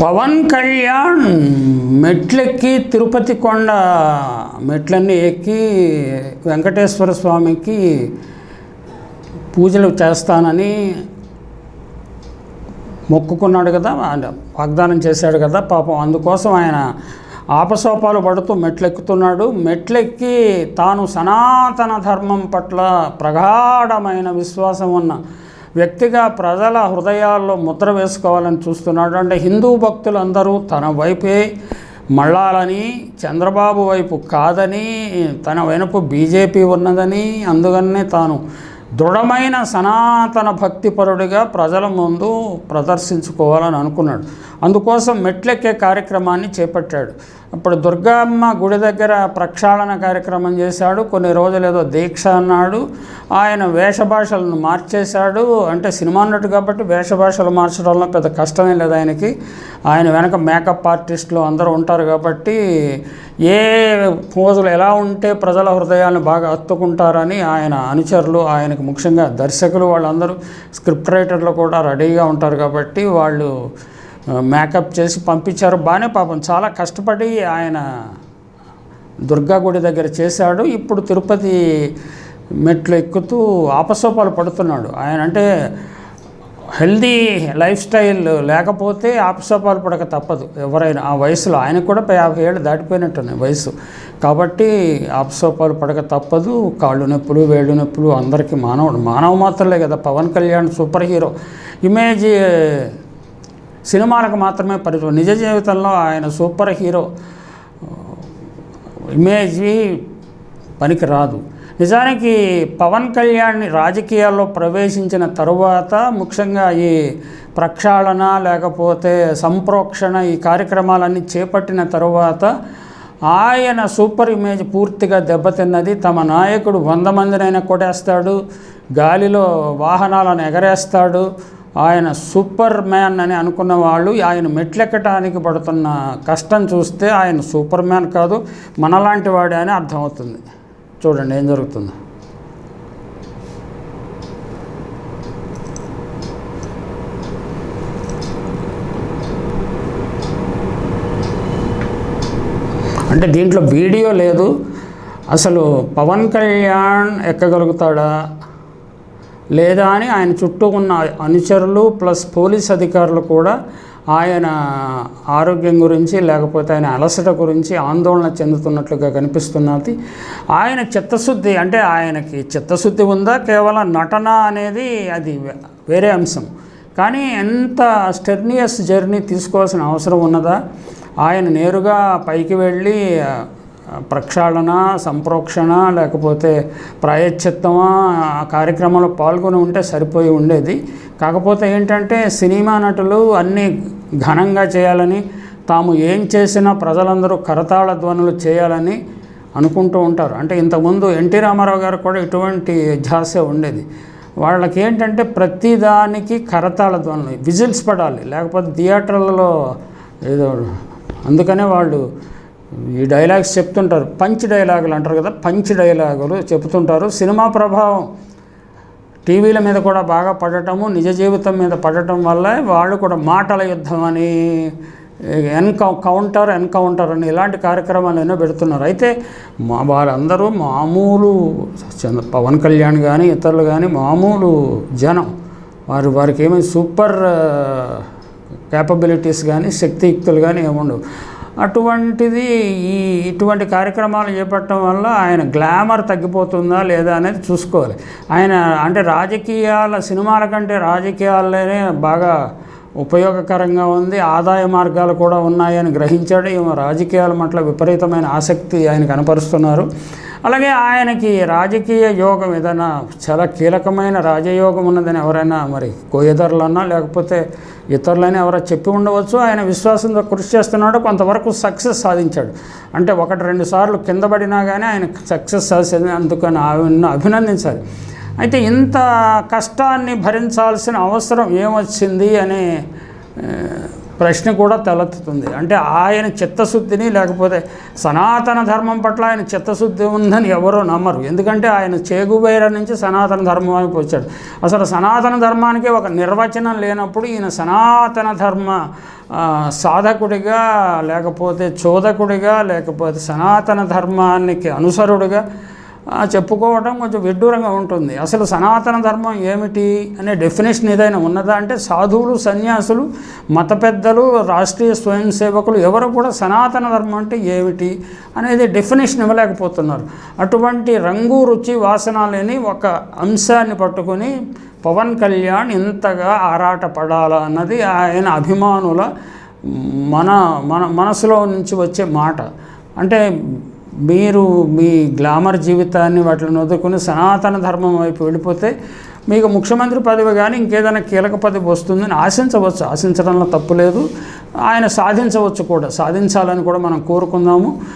పవన్ కళ్యాణ్ మెట్లెక్కి తిరుపతి కొండ మెట్లన్నీ ఎక్కి వెంకటేశ్వర స్వామికి పూజలు చేస్తానని మొక్కుకున్నాడు కదా వాగ్దానం చేశాడు కదా పాపం. అందుకోసం ఆయన ఆపసోపాలు పడుతూ మెట్లెక్కుతున్నాడు. మెట్లెక్కి తాను సనాతన ధర్మం పట్ల ప్రగాఢమైన విశ్వాసం ఉన్న వ్యక్తిగా ప్రజల హృదయాల్లో ముద్ర వేసుకోవాలని చూస్తున్నాడు. అంటే హిందూ భక్తులందరూ తన వైపే మళ్ళాలని చంద్రబాబు వైపు కాదని తన వెనుక బీజేపీ ఉన్నదని అందుకనే తాను దృఢమైన సనాతన భక్తిపరుడిగా ప్రజల ముందు ప్రదర్శించుకోవాలని అనుకున్నాడు. అందుకోసం మెట్లెక్కే కార్యక్రమాన్ని చేపట్టాడు. అప్పుడు దుర్గామ్మ గుడి దగ్గర ప్రక్షాళన కార్యక్రమం చేశాడు. కొన్ని రోజులు ఏదో దీక్ష అన్నాడు. ఆయన వేషభాషలను మార్చేశాడు. అంటే సినిమా నటు కాబట్టి వేషభాషలు మార్చడంలో పెద్ద కష్టమే లేదు ఆయనకి. ఆయన వెనక మేకప్ ఆర్టిస్టులు అందరూ ఉంటారు కాబట్టి ఏ పోజులు ఎలా ఉంటే ప్రజల హృదయాలను బాగా హత్తుకుంటారని ఆయన అనుచరులు ఆయనకు ముఖ్యంగా దర్శకులు వాళ్ళందరూ స్క్రిప్ట్ రైటర్లు కూడా రెడీగా ఉంటారు కాబట్టి వాళ్ళు మేకప్ చేసి పంపించారు. బాగానే పాపం చాలా కష్టపడి ఆయన దుర్గా గుడి దగ్గర చేశాడు. ఇప్పుడు తిరుపతి మెట్లు ఎక్కుతూ ఆపసోపాలు పడుతున్నాడు. ఆయన అంటే హెల్దీ లైఫ్ స్టైల్ లేకపోతే ఆపసోపాలు పడక తప్పదు. ఎవరైనా ఆ వయసులో ఆయనకు కూడా యాభై ఏళ్ళు దాటిపోయినట్టున్నాయి వయసు. కాబట్టి ఆపసోపాలు పడక తప్పదు. కాళ్ళు నొప్పులు వేళ్ళు నొప్పులు అందరికీ మానవుడు మానవ మాత్రలే కదా. Pawan Kalyan super hero. Image సినిమాలకు మాత్రమే పరిమితం. నిజ జీవితంలో ఆయన సూపర్ హీరో. ఇమేజ్ పనికి రాదు నిజానికి పవన్ కళ్యాణ్ రాజకీయాల్లో ప్రవేశించిన తరువాత ముఖ్యంగా ఈ ప్రక్షాళన లేకపోతే సంప్రోక్షణ ఈ కార్యక్రమాలన్నీ చేపట్టిన తరువాత ఆయన సూపర్ ఇమేజ్ పూర్తిగా దెబ్బతిన్నది తమ నాయకుడు వంద మందినైనా కొట్టేస్తాడు గాలిలో వాహనాలను ఎగరేస్తాడు ఆయన సూపర్ మ్యాన్ అని అనుకున్న వాళ్ళు ఆయన మెట్లెక్కటానికి పడుతున్న కష్టం చూస్తే ఆయన సూపర్ మ్యాన్ కాదు మనలాంటి వాడే అని అర్థమవుతుంది. చూడండి ఏం జరుగుతుంది. అంటే దీంట్లో వీడియో లేదు. అసలు పవన్ కళ్యాణ్ ఎక్కగలుగుతాడా? లేదా అని ఆయన చుట్టూ ఉన్న అనుచరులు ప్లస్ పోలీస్ అధికారులు కూడా ఆయన ఆరోగ్యం గురించి లేకపోతే ఆయన అలసట గురించి ఆందోళన చెందుతున్నట్లుగా కనిపిస్తున్నది. ఆయన చిత్తశుద్ధి అంటే ఆయనకి చిత్తశుద్ధి ఉందా? కేవలం నటన అనేది అది వేరే అంశం. కానీ ఎంత స్టెర్నియస్ జర్నీ తీసుకోవాల్సిన అవసరం ఉన్నదా? ఆయన నేరుగా పైకి వెళ్ళి ప్రక్షాళన సంప్రోక్షణ లేకపోతే ప్రాయశ్చిత్తమా ఆ కార్యక్రమంలో పాల్గొని ఉంటే సరిపోయి ఉండేది. కాకపోతే ఏంటంటే సినిమా నటులు అన్నీ ఘనంగా చేయాలని తాము ఏం చేసినా ప్రజలందరూ కరతాళ ధ్వనులు చేయాలని అనుకుంటూ ఉంటారు. అంటే ఇంతకుముందు ఎన్టీ రామారావు గారు కూడా ఇటువంటి ఝాసే ఉండేది. వాళ్ళకి ఏంటంటే ప్రతిదానికి కరతాళ ధ్వనులు విజిల్స్ పడాలి. లేకపోతే థియేటర్లలో ఏదో అందుకనే వాళ్ళు ఈ డైలాగ్స్ చెప్తుంటారు. పంచ్ డైలాగులు అంటారు కదా పంచ్ డైలాగులు చెప్తుంటారు. సినిమా ప్రభావం టీవీల మీద కూడా బాగా పడటము నిజ జీవితం మీద పడటం వల్ల వాళ్ళు కూడా మాటల యుద్ధం అని ఎన్కౌ కౌంటర్ ఎన్కౌంటర్ అని ఇలాంటి కార్యక్రమాలు ఎన్నో పెడుతున్నారు. అయితే మా వారందరూ మామూలు చంద్ర పవన్ కళ్యాణ్ కానీ ఇతరులు కానీ మామూలు జనం. వారు వారికి ఏమైనా సూపర్ క్యాపబిలిటీస్ కానీ శక్తియుక్తులు కానీ ఏముండవు. అటువంటిది ఈ ఇటువంటి కార్యక్రమాలు చేపట్టడం వల్ల ఆయన గ్లామర్ తగ్గిపోతుందా లేదా అనేది చూసుకోవాలి. ఆయన అంటే రాజకీయాల సినిమాల కంటే రాజకీయాల్లోనే బాగా ఉపయోగకరంగా ఉంది ఆదాయ మార్గాలు కూడా ఉన్నాయని గ్రహించాడు. ఈమె రాజకీయాల పట్ల విపరీతమైన ఆసక్తి ఆయన కనపరుస్తున్నారు. అలాగే ఆయనకి రాజకీయ యోగం ఏదైనా చాలా కీలకమైన రాజయోగం ఉన్నదని ఎవరైనా మరి కోయదర్లన్నా లేకపోతే ఇతరులైనా ఎవరో చెప్పి ఉండవచ్చు. ఆయన విశ్వాసంతో కృషి చేస్తున్నాడు కొంతవరకు సక్సెస్ సాధించాడు. అంటే ఒకటి రెండు సార్లు కింద పడినా కానీ ఆయన సక్సెస్ సాధించింది అందుకని ఆయన అభినందించాలి. అయితే ఇంత కష్టాన్ని భరించాల్సిన అవసరం ఏమొచ్చింది అనే ప్రశ్న కూడా తలెత్తుతుంది. అంటే ఆయన చిత్తశుద్ధిని లేకపోతే సనాతన ధర్మం పట్ల ఆయన చిత్తశుద్ధి ఉందని ఎవరో నమ్మరు. ఎందుకంటే ఆయన చేగుబేర నుంచి సనాతన ధర్మం వైపు వచ్చాడు. అసలు సనాతన ధర్మానికి ఒక నిర్వచనం లేనప్పుడు ఈయన సనాతన ధర్మ సాధకుడిగా లేకపోతే చోదకుడిగా లేకపోతే సనాతన ధర్మానికి అనుసరుడిగా చెప్పుకోవడం కొంచెం విడ్డూరంగా ఉంటుంది. అసలు సనాతన ధర్మం ఏమిటి అనే డెఫినేషన్ ఏదైనా ఉన్నదా అంటే సాధువులు సన్యాసులు మత పెద్దలు రాష్ట్రీయ స్వయం సేవకులు ఎవరు కూడా సనాతన ధర్మం అంటే ఏమిటి అనేది డెఫినేషన్ ఇవ్వలేకపోతున్నారు. అటువంటి రంగు రుచి వాసన లేని ఒక అంశాన్ని పట్టుకొని పవన్ కళ్యాణ్ ఇంతగా ఆరాటపడాలా అన్నది ఆయన అభిమానుల మన మన మనసులో నుంచి వచ్చే మాట. అంటే మీరు మీ గ్లామర్ జీవితాన్ని వాటిని వదులుకుని సనాతన ధర్మం వైపు వెళ్ళిపోతే మీకు ముఖ్యమంత్రి పదవి కానీ ఇంకేదైనా కీలక పదవి వస్తుందని ఆశించవచ్చు. ఆశించడంలో తప్పు లేదు. ఆయన సాధించవచ్చు కూడా. సాధించాలని కూడా మనం కోరుకుందాము.